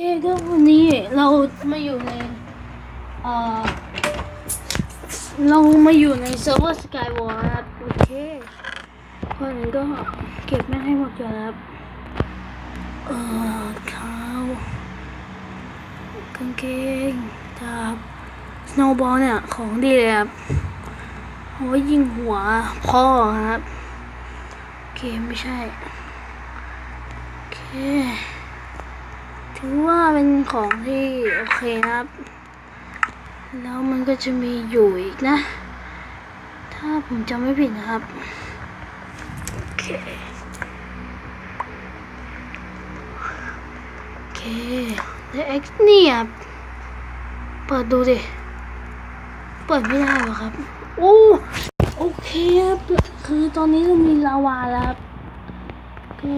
เอ้ก็วันนี้เรามาอยู่ในเอ่อเรามาอยู่ในเซิร์ฟเวอร์สกายวอร์ครับโอเคก่อนอื่นก็เก็บแม่งให้หมดก่อนครับเอ่อข้าวกางเกงดาบสโนว์บอลเนี่ยของดีเลยครับเอาไว้ยิงหัวพ่อครับโอเคไม่ใช่โอเค ถือว่าเป็นของที่โอเคนะครับ แล้วมันก็จะมีอยู่อีกนะ ถ้าผมจำไม่ผิดนะครับ โอเค โอเคแล้ว X เนี่ยเปิดดูดิ เปิดไม่ได้หรอครับ โอ้โอเคครับคือตอนนี้เรามีลาวาแล้วครับก็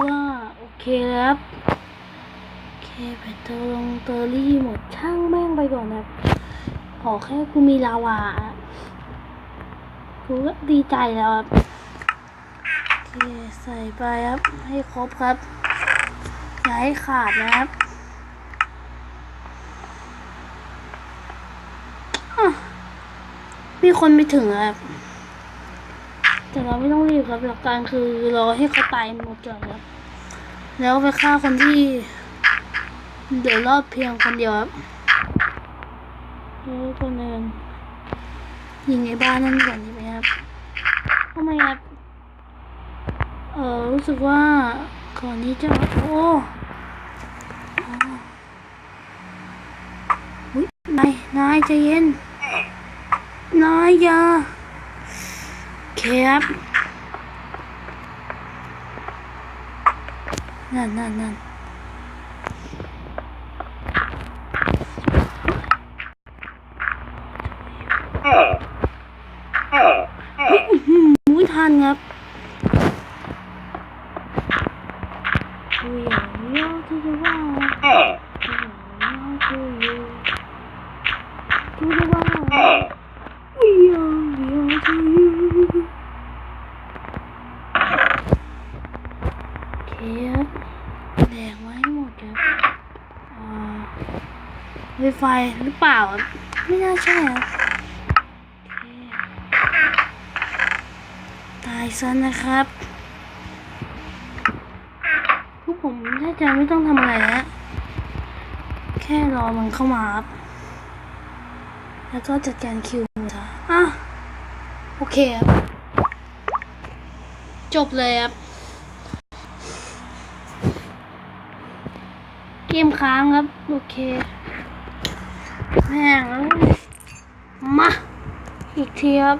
ว่าโอเคครับ โอเคไปเตอร์ลงเตอรี่หมดช่างแม่งไปก่อนนะขอแค่กูมีลาวากูก็ดีใจแล้วครับโอเคใส่ไปครับ ให้ครบครับ อย่าให้ขาดนะครับมีคนไปถึงครับ แต่เราไม่ต้องรีบครับหลักการคือรอให้เขาตายหมดก่อนครับ แล้วไปฆ่าคนที่ เดี๋ยวรอดเพียงคนเดียวครับแล้วคนหนึ่งยิงไอ้บ้านนั่นก่อนดีไหมครับทำไมครับเออรู้สึกว่าก่อนนี้จะโอ้อ๋ออุ๊ยนายนายใจเย็นนายอย่าโอเคบนั่นนั่นนั่น มุ้ยทันครับคุยอยางเดียวที่จะว่าคุยอยางเดียวที่จะว่าคุยอยางเดียวที่โอเคครับแดงไว้หมดครับอ่าไวไฟหรือเปล่า ไม่น่าใช่ครับโอเค ตาย ซะนะครับพวกผมถ้าจะไม่ต้องทำอะไรแล้วแค่รอมันเข้ามาครับ แล้วก็จัดการคิวมันซะอะโอเคครับจบเลยครับ เกมค้างครับ โอเคแม่งมา อีกทีครับ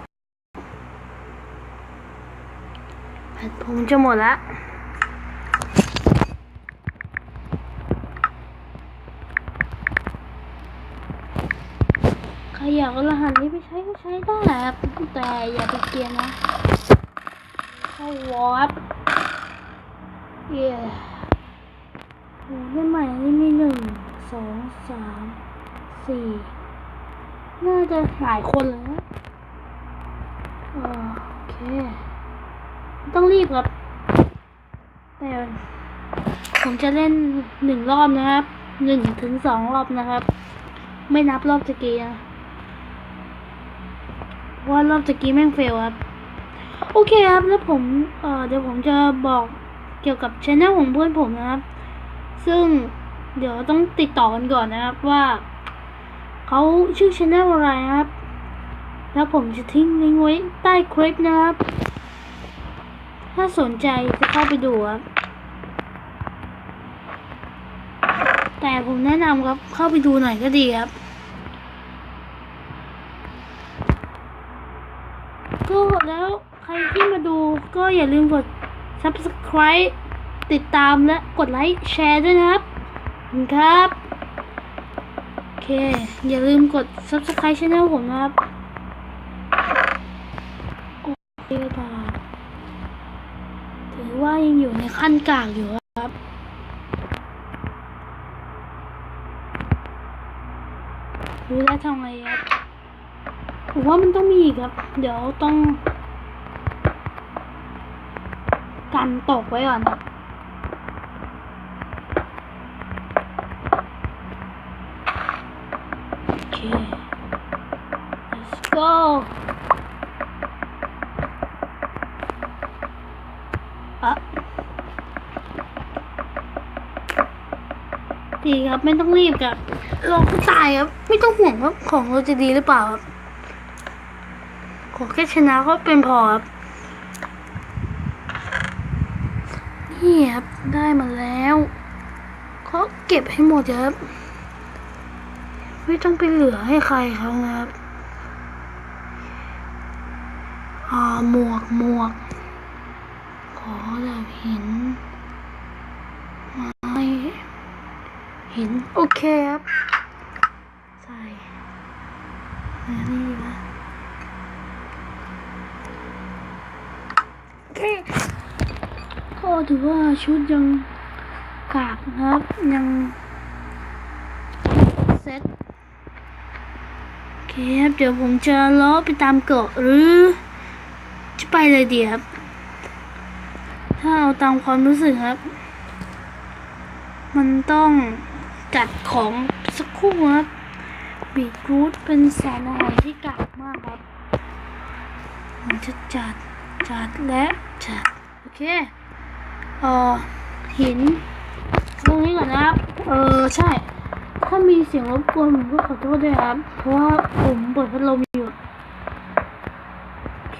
แบต ผมจะหมดละใครอยากรหัสนี้ไปใช้ก็ใช้ได้ครับแต่อย่าไปเกียนนะเข้าวอร์ปเย้โอ้ได้ใหม่นี่มีหนึ่งสองสามสี่น่าจะหลายคนแล้วโอเค ต้องรีบครับ แต่ผมจะเล่นหนึ่งรอบนะครับ หนึ่งถึงสองรอบนะครับ ไม่นับรอบตะกี้นะว่ารอบตะกี้แม่งเฟลครับ โอเคครับ แล้วผม เอ่อ เดี๋ยวผมจะบอกเกี่ยวกับช anel ของเพื่อนผมนะครับ ซึ่งเดี๋ยวต้องติดต่อกันก่อนนะครับว่าเขาชื่อช anel อะไรนะครับ แล้วผมจะทิ้งลิงก์ไว้ใต้คลิปนะครับ ถ้าสนใจจะเข้าไปดูครับ แต่ผมแนะนำครับเข้าไปดูหน่อยก็ดีครับ ก็แล้วใครที่มาดูก็อย่าลืมกด subscribe ติดตามและกดไลค์แชร์ด้วยนะครับครับ โอเค อย่าลืมกด subscribe channel ผมนะครับ โอเคค่ะ ว่ายังอยู่ในขั้นกลางอยู่ครับ รู้แล้วทำไงครับ ผมว่ามันต้องมีอีกครับ เดี๋ยวต้อง กันตกไว้ก่อนโอเค let's go ดีครับ ไม่ต้องรีบครับเราก็ตายครับ ไม่ต้องห่วงว่าของเราจะดีหรือเปล่าครับขอแค่ชนะก็เป็นพอครับนี่ครับได้มาแล้วเขาเก็บให้หมดครับ ไม่ต้องไปเหลือให้ใครเขานะครับอ่าหมวกหมวก ขอแบบหินไม้ หินโอเคครับ ใส่อันนี่นะโอเคก็ถือว่าชุดยังกากนะครับยังเซ็ตโอเคครับ เดี๋ยวผมจะล้อไปตามเกาะหรือ จะไปเลยดีครับ ถ้าเอาตามความรู้สึกครับ มันต้อง จัดของสักครู่ครับบีทรูทเป็นสารอาหารที่กากมากครับมันจะจัดจัดและจัดโอเคเอ่อหิน ตรงนี้ก่อนนะครับ เออใช่ ถ้ามีเสียงรบกวนผมก็ขอโทษด้วยครับ เพราะว่าผมเปิดพัดลมอยู่โอเค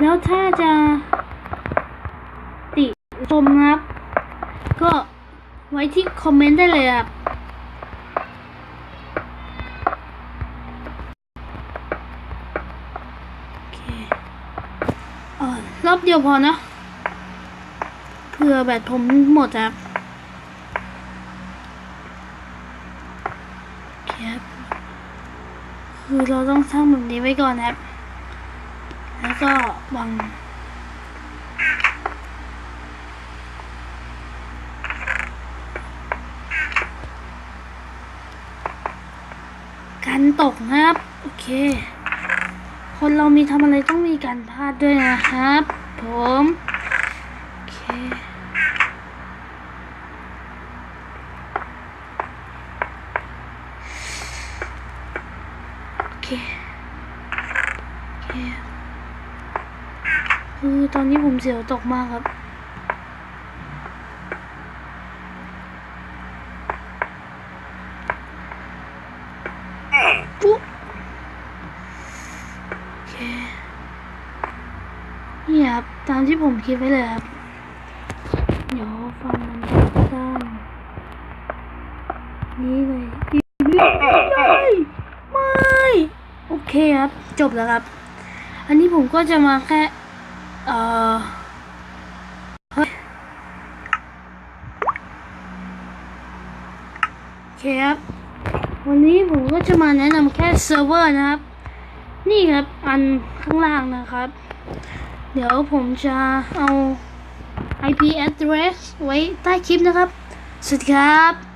แล้วถ้าจะติชมนะครับ ว้ที่คอมเมนต์ได้เลยครับโอเคเออรอบเดียวพอนะเผื่อแบตผมหมดครับครับคือเราต้องสร้างแบบนี้ไว้ก่อนนะครับ แล้วก็วาง กันตกนะครับ โอเค คนเรามีทำอะไรต้องมีการพลาดด้วยนะครับ ผมโอเคโอเคโอเคคือตอนนี้ผมเสียวตกมากครับ ปุ๊บโอเค นี่ครับ ตามที่ผมคิดไว้เลยครับ เดี๋ยวฟังมันจากด้านนี้เลยไม่ไม่โอเคครับ จบแล้วครับ อันนี้ผมก็จะมาแค่ เอ่อโอเคครับ วันนี้ผมก็จะมาแนะนำแค่เซิร์ฟเวอร์นะครับ นี่ครับ อันข้างล่างนะครับ เดี๋ยวผมจะเอา IP address ไว้ใต้คลิปนะครับ สวัสดีครับ